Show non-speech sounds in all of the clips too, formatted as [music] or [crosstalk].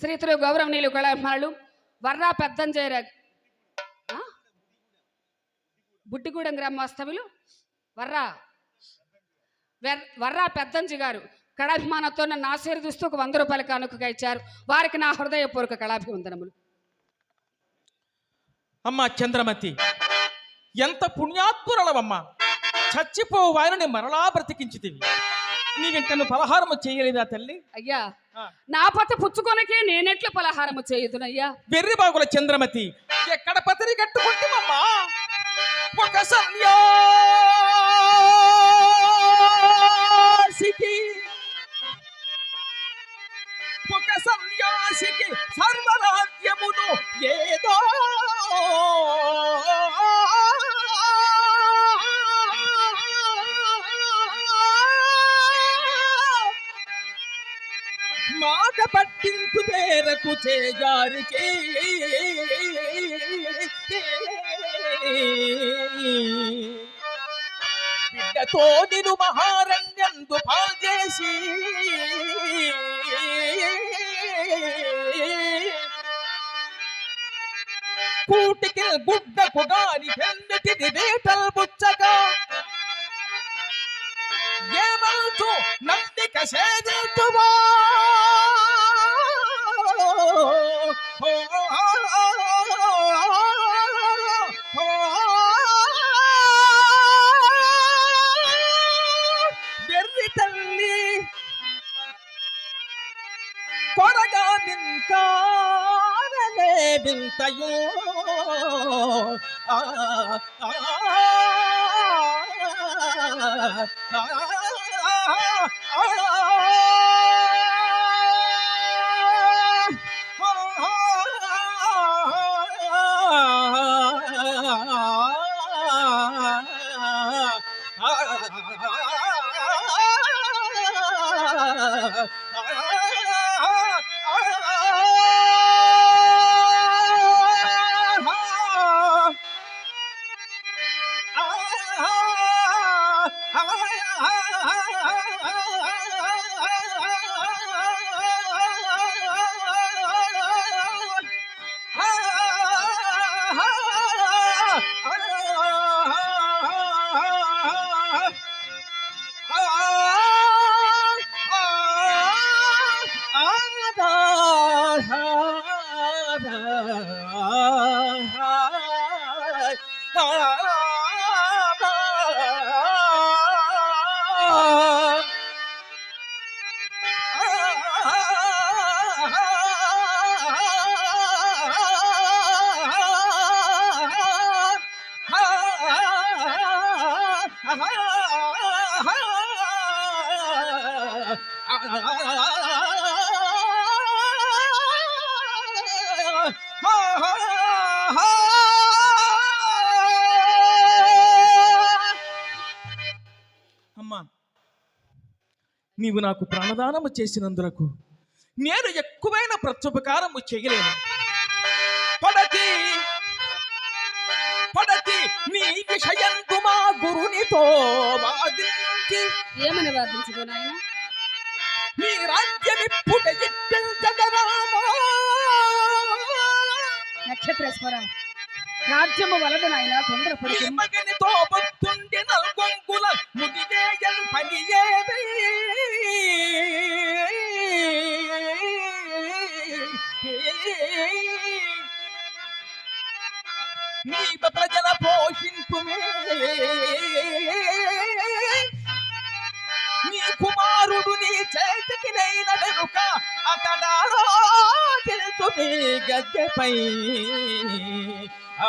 శ్రీతులు గౌరవనీయులు కళాభిమానులు వర్రా పెద్దంజేర ఆ? బుడ్డిగూడెం గ్రామవాస్తవులు వర్రా. వర్రా పెద్దంజి గారు కళాభిమానంతో నన్ను ఆశీర్వదిస్తూ ఒక వంద రూపాయల కానుకగా ఇచ్చారు. వారికి నా హృదయపూర్వక కళాభివందనములు. అమ్మా చంద్రమతి ఎంత పుణ్యాత్మురలవమ్మా. చచ్చిపోవు వారిని మరలా బ్రతికించితివి. నీవింకను పలహారము చేయలేదా తల్లి? అయ్యా. నా పత పుచ్చుకొనకే నేనెట్ల పలహారము చేయుదునయ్యా? వెర్రి బాగుల చంద్రమతి ఎక్కడ పతిని కట్టుకుంటామమ్మా? ఒక సన్యాసికి ఒక సన్యాసికి సర్వరాజ్యమును ఏదో పట్టింపు మేరకు చేజారికి. బిడ్డతో నిను మహారణ్యందు పాల్చేసి. కూటికి గుడ్డకు గాని పెందటిది వేటల్ బుచ్చగా ఏమంటూ నందిక సేదించువా? వెర్రి తల్లి కొరగా నింతారలే వింతయో ఆ, ఆ, ఆ, నీవు నాకు ప్రాణదానము చేసినందులకు నేను ఎక్కువైన ప్రత్యుపకారము చేయలేను. పడతి పడతి నీ విషయంతు మా గురునితో వాదించి. ఏమని వాదించదు నాయన? నీ రాజ్యమిప్పుట నక్షత్రేశ్వర రాజ్యము వలదు నాయన తొందరపడుతుంది. నీ మగనితో భక్తుండి నీ ప్రజల పోషింపు అరువు నీ చేతికి నైన వెనుక అతడారో తెలుసు నీ గద్దెపై. ఆ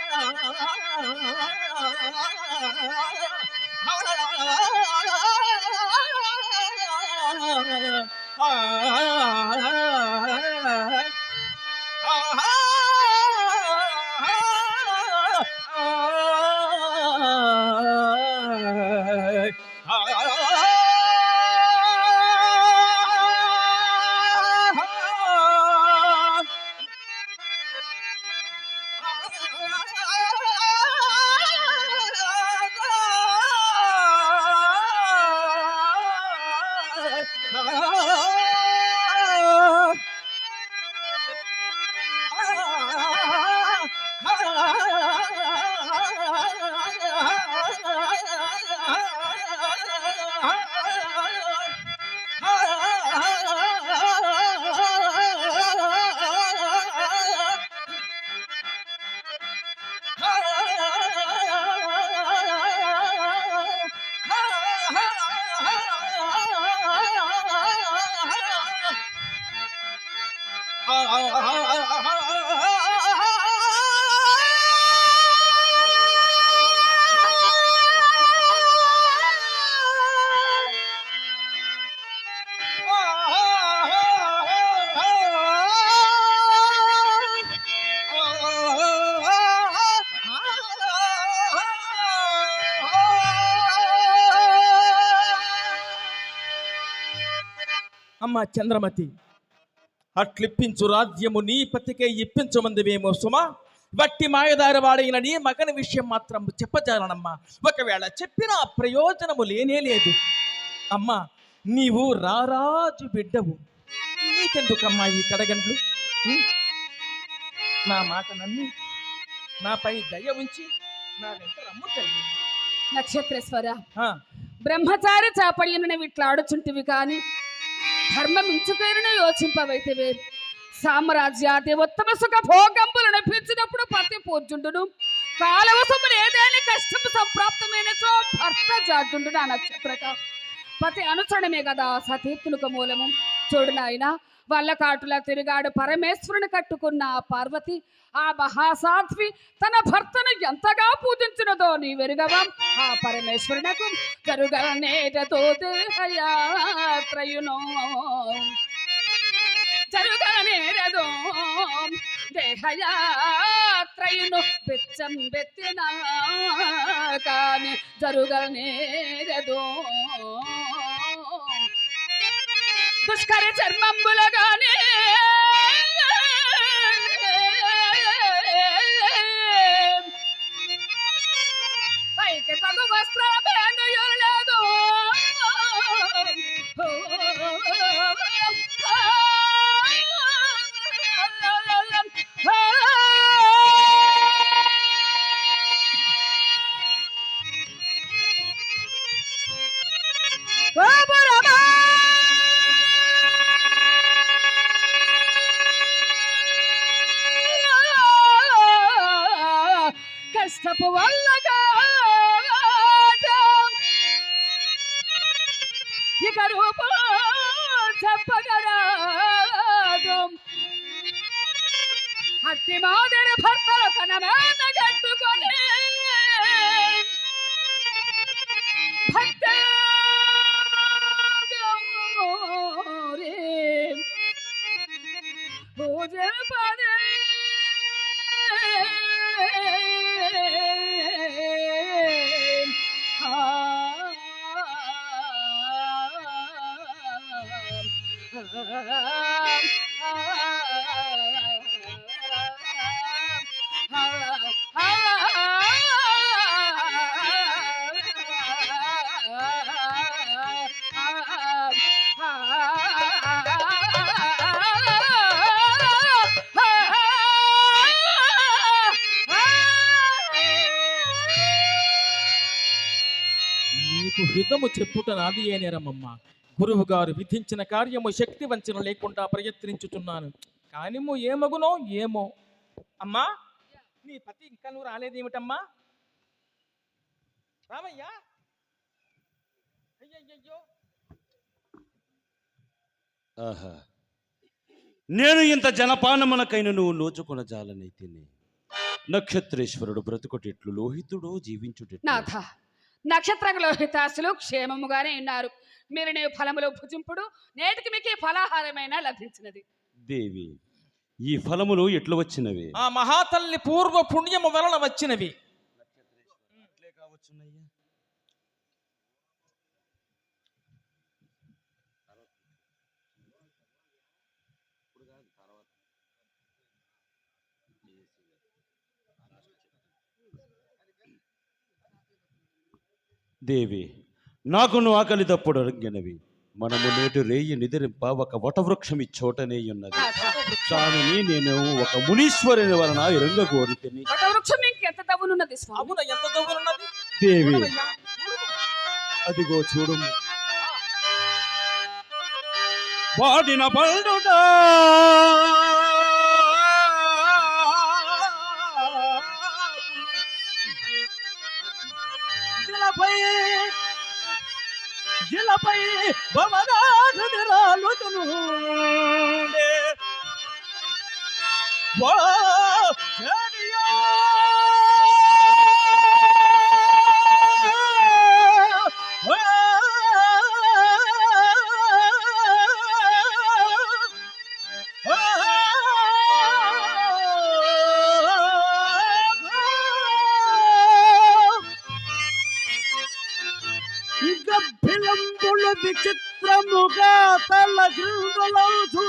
ఆ, [laughs] అమ్మ చంద్రమతి. అట్లిప్పించు రాజ్యము నీ పతికే ఇప్పించమందివేమో సుమా. వట్టి మాయదారి వాడైన నీ మగని విషయం మాత్రం చెప్పజాలనమ్మా. ఒకవేళ చెప్పిన ప్రయోజనము లేనే లేదు. అమ్మా నీవు రారాజు బిడ్డవు. నీకెందుకమ్మా ఈ కడగండ్లు? నా మాట నమ్మి నాపై దయ ఉంచి నా వెంట రమ్ము తల్లి నక్షత్రేశ్వర బ్రహ్మచారి చాపడిన విట్లాడుచుంటివి కాని ధర్మం ఇంచుకైనా యోచింపవైతే సామ్రాజ్యాది ఉత్తమ సుఖ భోగంపులను నడిపించినప్పుడు పతి పూజుండును కాలవసములు ఏదైనా కష్టం సంప్రాప్తమైనచో భర్త జాతుండు నా నక్షత్రక. పతి అనుచరణమే కదా సతీర్థులకు మూలము. చూడు నాయనా వాళ్ళ కాటులా తిరిగాడు. పరమేశ్వరుని కట్టుకున్న ఆ పార్వతి ఆ మహాసాధ్వి తన భర్తను ఎంతగా పూజించినదో నీ వెరుగవం ఆ పరమేశ్వరునకు జరుగనేటతో దేహయాత్రయునో జరుగనేరదో దేహయాత్రయును బెచ్చం బెత్తిన కానీ జరుగనేరదో దుష్కర చర్మంబులగానే పైకి తగు వస్త్రమేను ఎరలేదు హితము చెప్పుట నాది ఏ నేరమమ్మ? గురువు గారు విధించిన కార్యము శక్తి వంచన లేకుండా ప్రయత్నించుతున్నాను కానిమో ఏమగునో ఏమో. అమ్మా నీ పతి ఇంకా నువ్వు రాలేదేమిటమ్మా? రామయ్యా! అయ్యయ్యో ఆహా. నేను ఇంత జనపానమునకైన నువ్వు నోచుకున్న జాలనైతేనే నక్షత్రేశ్వరుడు బ్రతుకుటెట్లు లోహితుడు జీవించుటెట్లు. నాథ నక్షత్రంలో హితాసులు క్షేమముగానే ఉన్నారు. మీరు నీ ఫలములు భుజింపుడు నేటికి మీకు ఈ ఫలాహారమైన లభించినది. దేవి ఈ ఫలములు ఎట్లు వచ్చినవి? ఆ మహాతల్లి పూర్వ పుణ్యము వలన వచ్చినవి. దేవి నాకును ఆకలి తప్పుడు అరంగినవి మనము నేటి రేయి నిద్రింప ఒక వటవృక్షం ఈ చోటనే ఉన్నది. దానిని నేను ఒక మునీశ్వరుని వలన ఇరంగ కోరితిని. తవ్వునున్నది అవున ఎంత దేవి. అదిగో చూడు. వాడిన పల్లుడా జిలపై జిలపై భవనాథుని రాలుతును వా విచిత్రముగా తల గ్రిందులవుతూ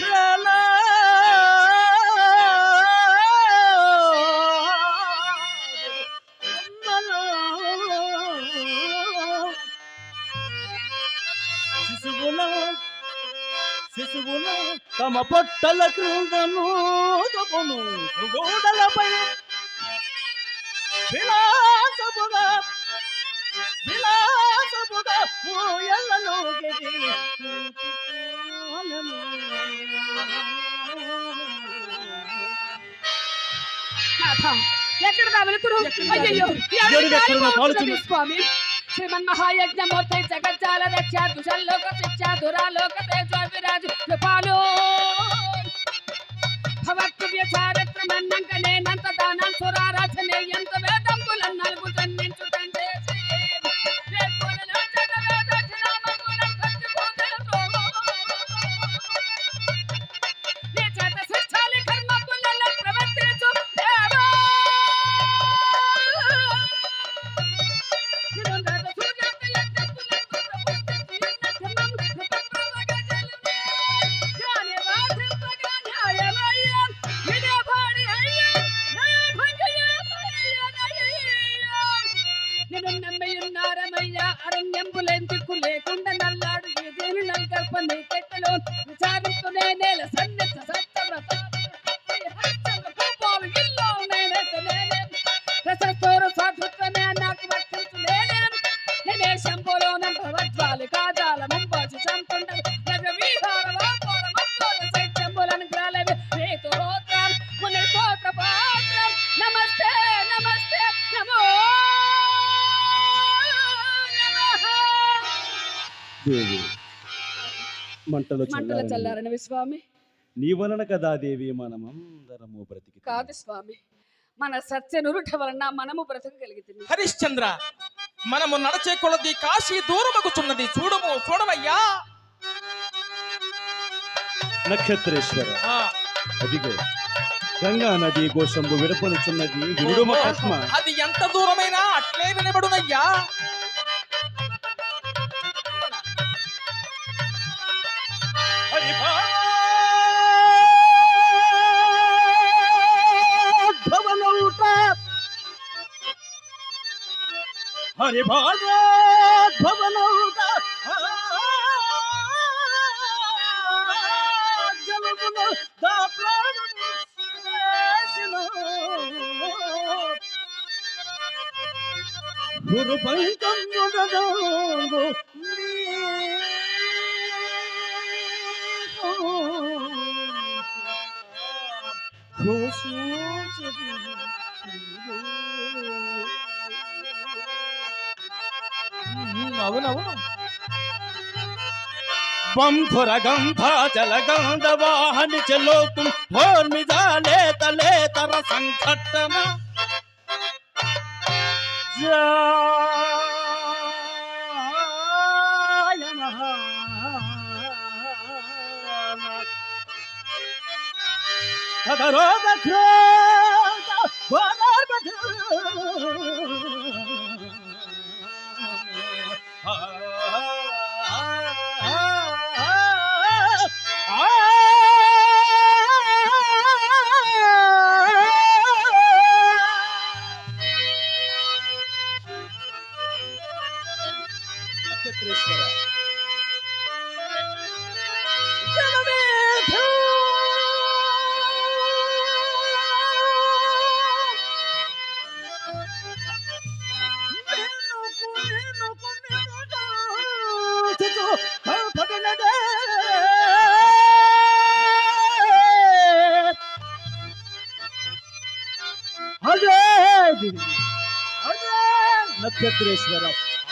వేళ శిశువుల శిశువుల తమ పొట్టల క్రిందను గోడలపై విలా ఎక్కడ కాలిపోతున్నది కాలుతున్నది? స్వామి. శ్రీమన్ మహాయజ్ఞమూర్తి జగజ్జాల రక్ష దుషల్లోక శిక్ష దురాలోక తేజో విరాజ కృపాలో. భవత్తు వ్యచారత్ర విచారిస్తూనే నేల మంటలు మంటల స్వామి. నీ వలన కదా దేవి మనమందరము బ్రతికి కాదు స్వామి. మన సత్య నురుట వలన మనము బ్రతకగలిగితే హరిశ్చంద్ర మనము నడచే కొలది కాశీ దూరమగుచున్నది. చూడము చూడవయ్యా. నక్షత్రేశ్వర అదిగో. గంగా నది ఘోషంబు విడపనుచున్నది. విడుమ అది ఎంత దూరమైనా అట్లే వినబడునయ్యా హరి భాగవనౌట జలమున దా ప్రాణం గురు పంకం అవునవును బంధుర గంధాచల గంధ వాహని చెలోకు చలోకం భోర్మిజాలేత లేతర సంఘటన. జాయన తదరోగ క్రోధ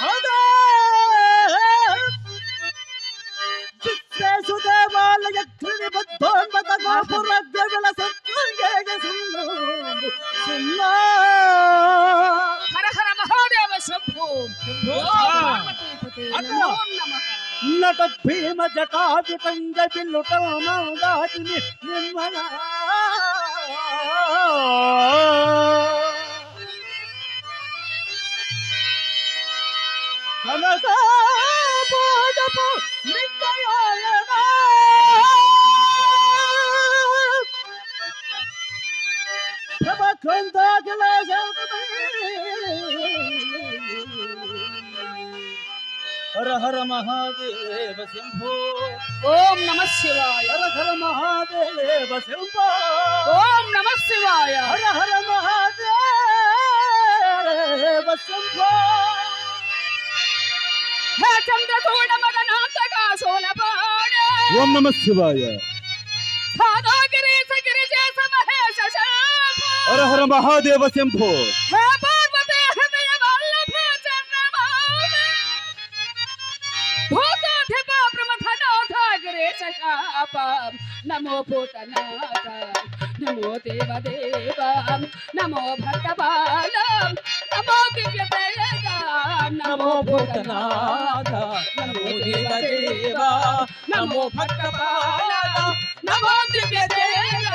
అదే విశ్వేశుదేవాలయ త్రినిబద్ధోన్మత హర హర మహాదేవ శంభో నట భీమ జటాజుటంగ మాదాతిని నిర్మల. హర హర మహాదేవ శంభో ఓం నమ శివాయ. హర హర మహాదేవ శంభో ఓం నమ శివాయ. హర హర మహాదేవ శంభో. హే చంద్రచూడ మదనాంతగా శూలపాణ ఓం నమ శివాయ ధాదాగిరీశ గిరిజేశ మహేశ శాప హర హర మహాదేవ శంభో హే పార్వతీ హృదయ వల్లభ చంద్రమౌళి భూతాధిప ప్రమథనాథాగిరీశ శాప నమో భూతనాథ నమో దేవదేవ నమో భక్తబాల నమో దివ్య తేజ నమో భూతనాథ నమో దేవదేవ నమో భక్తబాల నమో దివ్య తేజ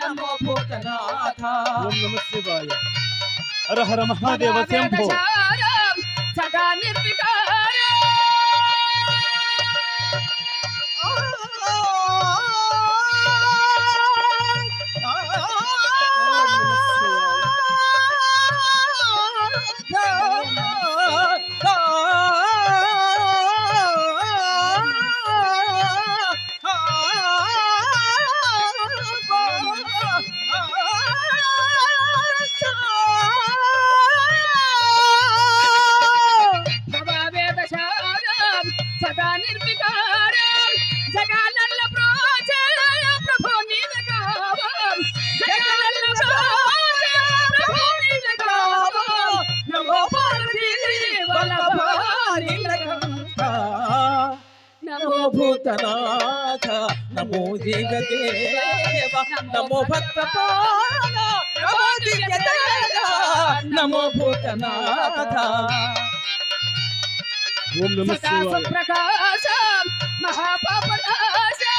నమో భూతనాథ. ఓం నమ శివాయ. హర హర మహాదేవ శంభో. సదా నిర్వికారం. నిర్వికారం జగాలల్ల ప్రోచ ప్రభు నీలగావం జగాలల్ల ప్రోచ ప్రభు నీలగావం నమో పార్వతీ వల్లభ నీలకంఠ నమో భూతనాథ నమో దేవదేవ నమో భక్తపాల నమో దివ్యదేవ నమో భూతనాథ ప్రకాశం మహాపాపనాశం.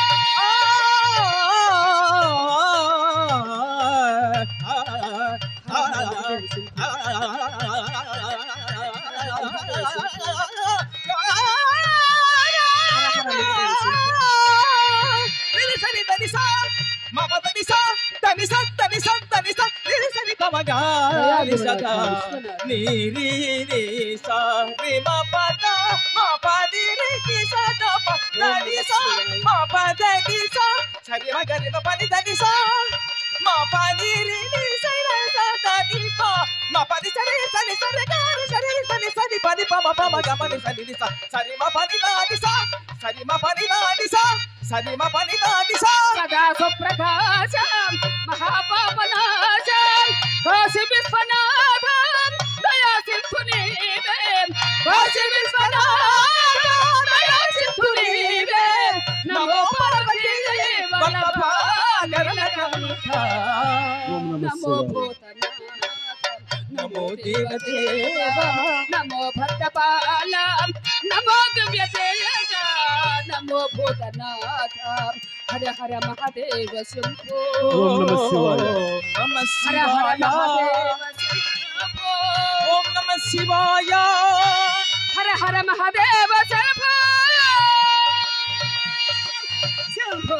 తనిసా తనిసా తనిసా గాలి సదా నీరి సారి మా పద మా పది రికి సద పది సా మా పద ది సా. సరి మా గరి మా పది దని సా. మా పది రి సర సద ది పా. మా పది సరి సరి సరి గారి సరి సరి సరి పది పమ పమ గమని సరి ది సా సరి మా పది దా ది సా. సరి మా పది దా ది సా. సరి మ పని సదా సుప్రకాశం మహాపాపనాశం. కాశీ విశ్వనాథం దయా సింధు నీవే. కాశీ విశ్వనాథం దయా సింధు నీవే. నమో పార్వతీ వల్లభ గరుడకంఠ నమః. భూతనాథ నమో దేవదేవ నమో భక్తపాల నమో దివ్య ಭೂತನಾಥ ಹರ ಹರ ಮಹಾದೇವ ಶಂಭೋ ಓಂ ನಮಃ ಶಿವಾಯ ಹರ ಹರ ಮಹಾದೇವ ಶಂಭೋ ಓಂ ನಮಃ ಶಿವಾಯ ಹರ ಹರ ಮಹಾದೇವ ಶಂಭೋ ಶಂಭೋ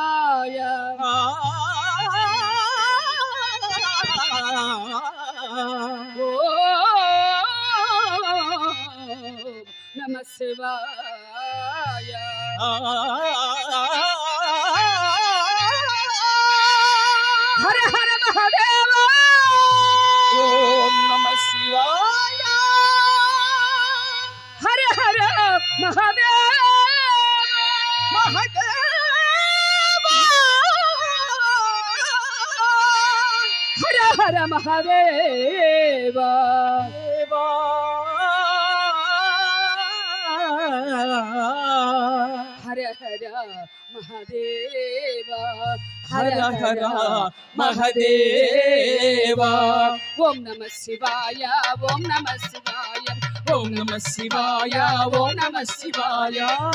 Mahadeva, Mahadeva, Hara Hara Mahadeva, Mahadeva, Hara Hara Mahadeva. హర మహాదేవ హర హర మహదేవా ఓం నమ శివాయ ఓం నమ శివాయ ఓం నమ శివాయ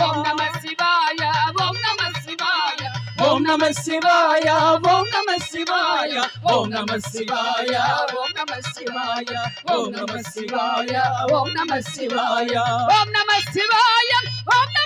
ఓం నమ శివాయ ఓం నమ శివాయ ఓం నమ శివాయ ఓం నమ శివాయ ఓం నమ శివాయ ఓం నమ శివాయ ఓం నమ శివాయ ఓం నమ శివాయ ఓం నమ శివాయ ఓం నమ శివాయ ఓం నమ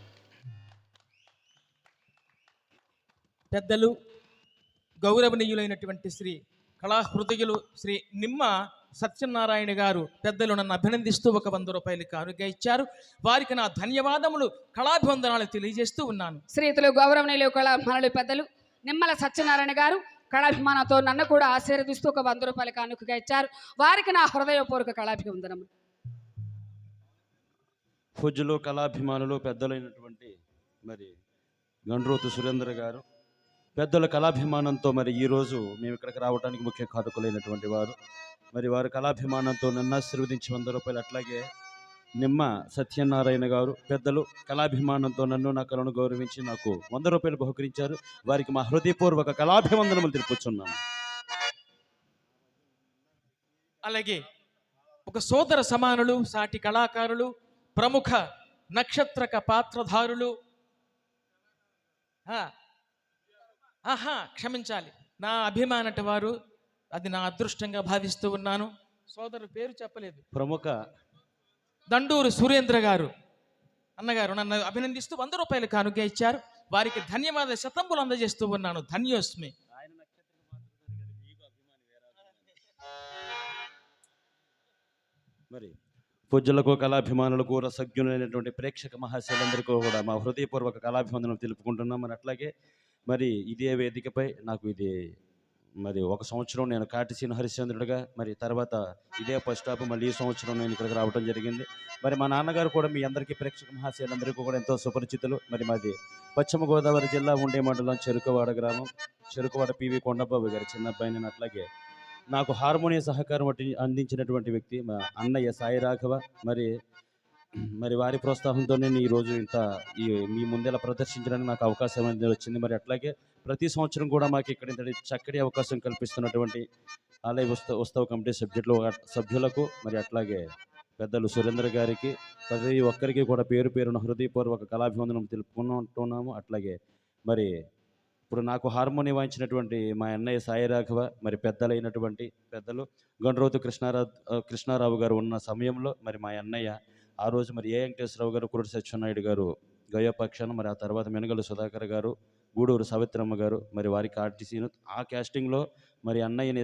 పెద్దలు గౌరవనీయులైనటువంటి శ్రీ కళాహృదయులు శ్రీ నిమ్మ సత్యనారాయణ గారు పెద్దలు నన్ను అభినందిస్తూ ఒక వంద రూపాయలు కానుక ఇచ్చారు. వారికి నా ధన్యవాదములు కళాభివందనాలు తెలియజేస్తూ ఉన్నాను. శ్రీతులు గౌరవనీయులు కళాభిమానులు పెద్దలు నిమ్మల సత్యనారాయణ గారు కళాభిమానంతో నన్ను కూడా ఆశీర్వదిస్తూ ఒక వంద రూపాయల కానుకగా ఇచ్చారు. వారికి నా హృదయపూర్వక కళాభివందనం పూజ్యులు కళాభిమానులు పెద్దలైనటువంటి మరి గండ్రోతు సురేంద్ర గారు పెద్దల కళాభిమానంతో మరి ఈరోజు మేము ఇక్కడికి రావడానికి ముఖ్య కారకులైనటువంటి వారు. మరి వారు కళాభిమానంతో నన్ను ఆశీర్వదించి వంద రూపాయలు అట్లాగే నిమ్మ సత్యనారాయణ గారు పెద్దలు కళాభిమానంతో నన్ను నా కళను గౌరవించి నాకు వంద రూపాయలు బహుకరించారు. వారికి మా హృదయపూర్వక కళాభివందనములు తెలుపుచున్నాను అలాగే ఒక సోదర సమానులు సాటి కళాకారులు ప్రముఖ నక్షత్రక పాత్రధారులు ఆహా క్షమించాలి. నా అభిమానటి వారు అది నా అదృష్టంగా భావిస్తూ ఉన్నాను. సోదరు పేరు చెప్పలేదు. ప్రముఖ దండూరు సురేంద్ర గారు అన్నగారు నన్ను అభినందిస్తూ వంద రూపాయలు కానుక ఇచ్చారు. వారికి ధన్యవాద శతంబులు అందజేస్తూ ఉన్నాను. ధన్యోస్మి. మరి పూజ్యులకు కళాభిమానులకు రసజ్ఞులైనటువంటి ప్రేక్షక మహాశైలందరికీ కూడా మా హృదయపూర్వక కళాభివందనం తెలుపుకుంటున్నాం. మరి అట్లాగే మరి ఇదే వేదికపై నాకు ఇది మరి ఒక సంవత్సరం నేను కాటిసీన హరిశ్చంద్రుడిగా మరి తర్వాత ఇదే ఫస్ట్ స్టాప్ మళ్ళీ ఈ సంవత్సరం నేను ఇక్కడికి రావడం జరిగింది. మరి మా నాన్నగారు కూడా మీ అందరికీ ప్రేక్షక మహాశయులందరికీ కూడా ఎంతో సుపరిచితులు. మరి మాది పశ్చిమ గోదావరి జిల్లా ఉండే మండలం చెరుకువాడ గ్రామం. చెరుకువాడ పివి కొండబాబు గారు చిన్నబ్బాయి నేను అట్లాగే నాకు హార్మోనియ సహకారం అందించినటువంటి వ్యక్తి మా అన్నయ్య సాయి రాఘవ. మరి మరి వారి ప్రోత్సాహంతో నేను ఈరోజు ఇంత ఈ మీ ముందెలా ప్రదర్శించడానికి నాకు అవకాశం అనేది వచ్చింది. మరి అట్లాగే ప్రతి సంవత్సరం కూడా మాకు ఇక్కడ ఇంతటి చక్కటి అవకాశం కల్పిస్తున్నటువంటి ఆలయ ఉత్సవ ఉత్సవ కమిటీ సబ్జెక్టులో సభ్యులకు మరి అట్లాగే పెద్దలు సురేంద్ర గారికి ప్రతి ఒక్కరికి కూడా పేరు పేరున హృదయపూర్వక కళాభివందనం తెలుపుకుంటున్నాము. అట్లాగే మరి ఇప్పుడు నాకు హార్మోనియం వాయించినటువంటి మా అన్నయ్య సాయి రాఘవ మరి పెద్దలైనటువంటి పెద్దలు గండ్రోతు కృష్ణారావు కృష్ణారావు గారు ఉన్న సమయంలో మరి మా అన్నయ్య ఆ రోజు మరి ఏ వెంకటేశ్వరరావు గారు కురుడు సత్యనాయుడు గారు గయోపక్షాన మరి ఆ తర్వాత మెనగల సుధాకర్ గారు గూడూరు సావిత్రమ్మ గారు మరి వారికి ఆర్టీసీను ఆ క్యాస్టింగ్లో మరి అన్నయ్యని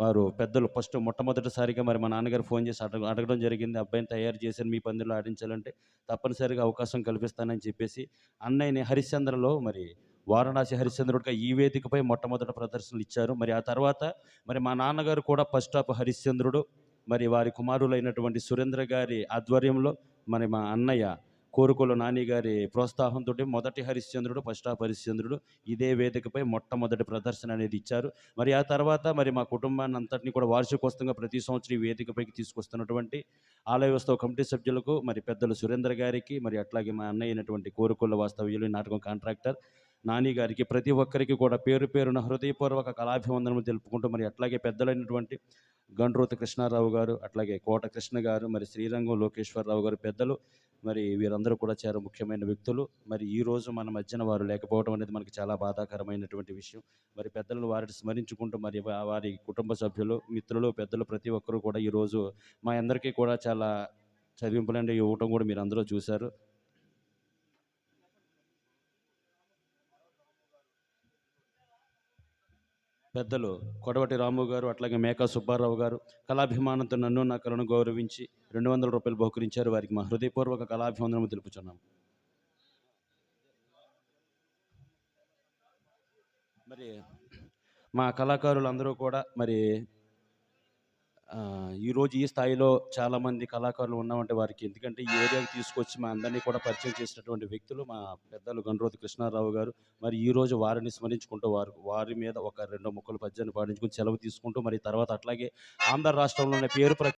వారు పెద్దలు ఫస్ట్ మొట్టమొదటిసారిగా మరి మా నాన్నగారు ఫోన్ చేసి అడగ అడగడం జరిగింది. అబ్బాయిని తయారు చేసి మీ పందిలో ఆడించాలంటే తప్పనిసరిగా అవకాశం కల్పిస్తానని చెప్పేసి అన్నయ్యని హరిశ్చంద్రలో మరి వారణాసి హరిశ్చంద్రుడిగా ఈ వేదికపై మొట్టమొదటి ప్రదర్శనలు ఇచ్చారు. మరి ఆ తర్వాత మరి మా నాన్నగారు కూడా ఫస్ట్ ఆఫ్ హరిశ్చంద్రుడు. మరి వారి కుమారులైనటువంటి సురేంద్ర గారి ఆధ్వర్యంలో మరి మా అన్నయ్య కోరుకోలు నాని గారి ప్రోత్సాహంతో మొదటి హరిశ్చంద్రుడు ఫస్ట్ ఆఫ్ హరిశ్చంద్రుడు ఇదే వేదికపై మొట్టమొదటి ప్రదర్శన అనేది ఇచ్చారు. మరి ఆ తర్వాత మరి మా కుటుంబాన్ని అంతటిని కూడా వార్షికోత్సవంగా ప్రతి సంవత్సరం ఈ వేదికపైకి తీసుకొస్తున్నటువంటి ఆలయ ఉత్సవ కమిటీ సభ్యులకు మరి పెద్దలు సురేంద్ర గారికి మరి అట్లాగే మా అన్నయ్య అయినటువంటి కోరుకొల్ల వాస్తవ్యులు నాటకం కాంట్రాక్టర్ నాని గారికి ప్రతి ఒక్కరికి కూడా పేరు పేరున హృదయపూర్వక కళాభివందనము తెలుపుకుంటూ మరి అట్లాగే పెద్దలైనటువంటి గండ్రోతు కృష్ణారావు గారు అట్లాగే కోట కృష్ణ గారు మరి శ్రీరంగం లోకేశ్వరరావు గారు పెద్దలు మరి వీరందరూ కూడా చాలా ముఖ్యమైన వ్యక్తులు. మరి ఈ రోజు మన మధ్యన వారు లేకపోవడం అనేది మనకి చాలా బాధాకరమైనటువంటి విషయం. మరి పెద్దలను వారిని స్మరించుకుంటూ మరి వారి కుటుంబ సభ్యులు మిత్రులు పెద్దలు ప్రతి ఒక్కరూ కూడా ఈరోజు మా అందరికీ కూడా చాలా చదివింపులండి ఇవ్వటం కూడా మీరు అందరూ చూశారు. పెద్దలు కొడవటి రాము గారు అట్లాగే మేకా సుబ్బారావు గారు కళాభిమానంతో నన్ను నా కళను గౌరవించి రెండు వందల రూపాయలు బహుకరించారు. వారికి మా హృదయపూర్వక కళాభివందనము తెలుపుచున్నాం మరి మా కళాకారులు అందరూ కూడా మరి ఈరోజు ఈ స్థాయిలో చాలామంది కళాకారులు ఉన్నామంటే వారికి ఎందుకంటే ఈ ఏరియాకి తీసుకొచ్చి మా అందరినీ కూడా పరిచయం చేసినటువంటి వ్యక్తులు మా పెద్దలు గణరోజు కృష్ణారావు గారు. మరి ఈ రోజు వారిని స్మరించుకుంటూ వారు వారి మీద ఒక రెండు ముక్కలు పద్యాన్ని పాటించుకుని సెలవు తీసుకుంటూ మరి తర్వాత అట్లాగే ఆంధ్ర రాష్ట్రంలోనే పేరు ప్ర